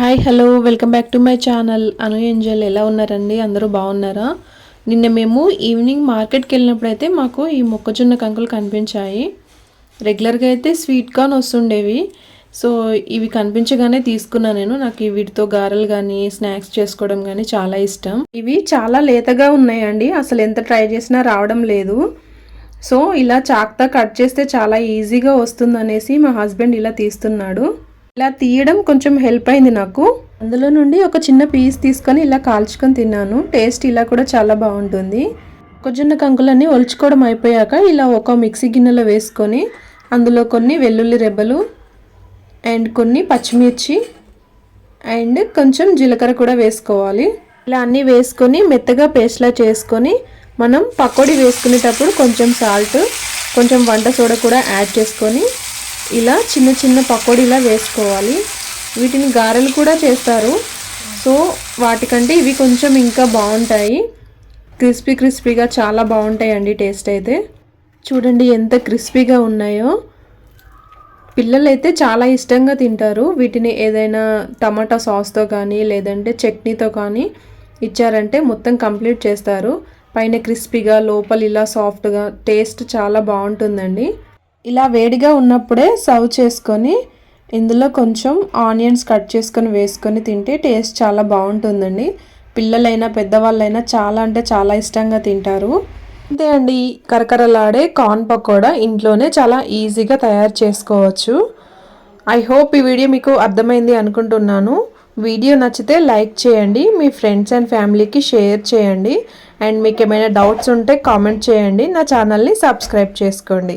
Hi hello welcome back to my channel. Anu Angel ఎలా ఉన్నారండి? అందరూ బాగున్నారా? నిన్న మేము ఈవినింగ్ మార్కెట్కి వెళ్ళినప్పుడు అయితే మాకు ఈ మొక్కజొన్న కంకులు కనిపించాయి. రెగ్యులర్గా అయితే స్వీట్ కార్న్ వస్తుండేవి. సో ఇవి కనిపించగానే తీసుకున్నా నేను. నాకు వీటితో గారెలు కానీ స్నాక్స్ చేసుకోవడం కానీ చాలా ఇష్టం. ఇవి చాలా లేతగా ఉన్నాయండి. అసలు ఎంత ట్రై చేసినా రావడం లేదు. సో ఇలా చాక్తా కట్ చేస్తే చాలా ఈజీగా వస్తుందనేసి మా హస్బెండ్ ఇలా తీస్తున్నాడు. ఇలా తీయడం కొంచెం హెల్ప్ అయింది నాకు. అందులో నుండి ఒక చిన్న పీస్ తీసుకొని ఇలా కాల్చుకొని తిన్నాను. టేస్ట్ ఇలా కూడా చాలా బాగుంటుంది. మొక్కజొన్న కంకులన్నీ ఒలుచుకోవడం అయిపోయాక ఇలా ఒక మిక్సీ గిన్నెలో వేసుకొని అందులో కొన్ని వెల్లుల్లి రెబ్బలు అండ్ కొన్ని పచ్చిమిర్చి అండ్ కొంచెం జీలకర్ర కూడా వేసుకోవాలి. ఇలా అన్నీ వేసుకొని మెత్తగా పేస్ట్లా చేసుకొని మనం పకోడీ వేసుకునేటప్పుడు కొంచెం సాల్ట్ కొంచెం వంట సోడా కూడా యాడ్ చేసుకొని ఇలా చిన్న చిన్న పకోడీలా వేసుకోవాలి. వీటిని గారెలు కూడా చేస్తారు. సో వాటికంటే ఇవి కొంచెం ఇంకా బాగుంటాయి. క్రిస్పీ క్రిస్పీగా చాలా బాగుంటాయండి టేస్ట్ అయితే. చూడండి ఎంత క్రిస్పీగా ఉన్నాయో. పిల్లలైతే చాలా ఇష్టంగా తింటారు. వీటిని ఏదైనా టమాటా సాస్తో కానీ లేదంటే చట్నీతో కానీ ఇచ్చారంటే మొత్తం కంప్లీట్ చేస్తారు. పైన క్రిస్పీగా లోపల ఇలా సాఫ్ట్గా టేస్ట్ చాలా బాగుంటుందండి. ఇలా వేడిగా ఉన్నప్పుడే సర్వ్ చేసుకొని ఇందులో కొంచెం ఆనియన్స్ కట్ చేసుకొని వేసుకొని తింటే టేస్ట్ చాలా బాగుంటుందండి. పిల్లలైనా పెద్దవాళ్ళైనా చాలా అంటే చాలా ఇష్టంగా తింటారు. అంతే అండి కరకరలాడే కార్న్ పకోడా ఇంట్లోనే చాలా ఈజీగా తయారు చేసుకోవచ్చు. ఐ హోప్ ఈ వీడియో మీకు అర్థమైంది అనుకుంటున్నాను. వీడియో నచ్చితే లైక్ చేయండి మీ ఫ్రెండ్స్ అండ్ ఫ్యామిలీకి షేర్ చేయండి. అండ్ మీకు ఏమైనా డౌట్స్ ఉంటే కామెంట్ చేయండి. నా ఛానల్ని సబ్స్క్రైబ్ చేసుకోండి.